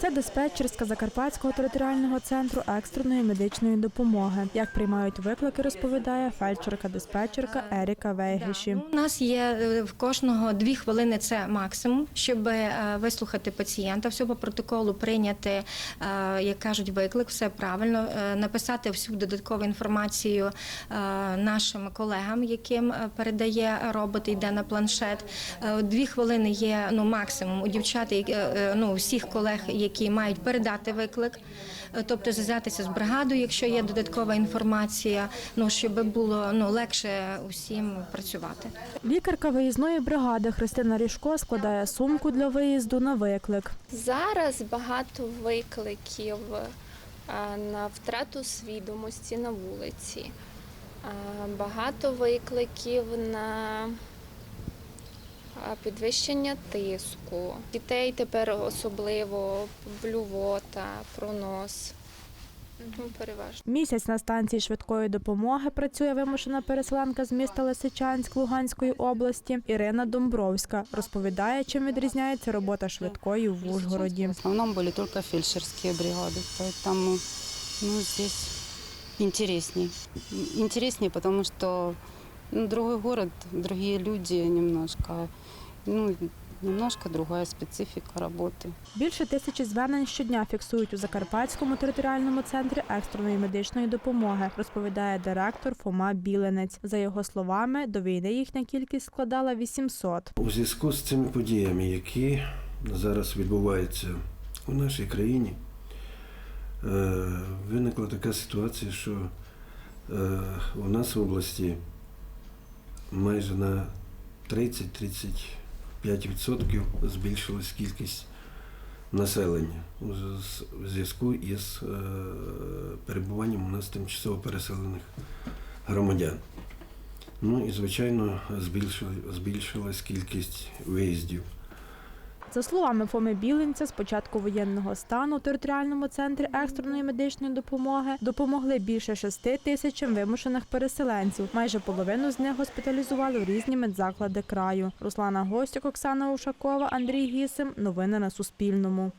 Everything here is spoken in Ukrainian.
Це диспетчерська Закарпатського територіального центру екстреної медичної допомоги. Як приймають виклики, розповідає фельдшерка-диспетчерка Еріка Вейгіші. У нас є е, в кожного дві хвилини це максимум, щоб е, вислухати пацієнта, все по протоколу прийняти, е, як кажуть, виклик, все правильно, написати всю додаткову інформацію нашим колегам, яким передає робот, йде на планшет. Дві хвилини є ну максимум у дівчат, ну всіх колег, які мають передати виклик, е, тобто зв'язатися з бригадою, якщо є додаткова інформація, ну щоб було ну легше усім працювати. Лікарка виїзної бригади Христина Ріжко складає сумку для виїзду на виклик. Зараз багато викликів на втрату свідомості на вулиці, багато викликів на підвищення тиску. Дітей тепер особливо блювота, пронос. Ну, переважно. Місяць на станції швидкої допомоги працює вимушена переселенка з міста Лисичанськ Луганської області Ірина Домбровська. Розповідає, чим відрізняється робота швидкої в Ужгороді. В основном были только фельдшерские бригады, поэтому ну, здесь интересней. Интереснее, потому что ну, другой город, другие люди немножко, ну, немножко другая специфика работы. Більше тисячі звернень щодня фіксують у Закарпатському територіальному центрі екстреної медичної допомоги, розповідає директор Фома Біленець. За його словами, до війни їхня кількість складала 800. У зв'язку з цими подіями, які зараз відбуваються у нашій країні, е, виникла така ситуація, що е, у нас в області майже на 30-35% збільшилась кількість населення у зв'язку із е, перебуванням у нас тимчасово переселених громадян. Ну і звичайно збільшилась кількість виїздів. За словами Фоми Білинця, з початку воєнного стану у територіальному центрі екстреної медичної допомоги допомогли більше шести тисячам вимушених переселенців. Майже половину з них госпіталізували в різні медзаклади краю. Руслана Гостюк, Оксана Ушакова, Андрій Гісим. Новини на Суспільному.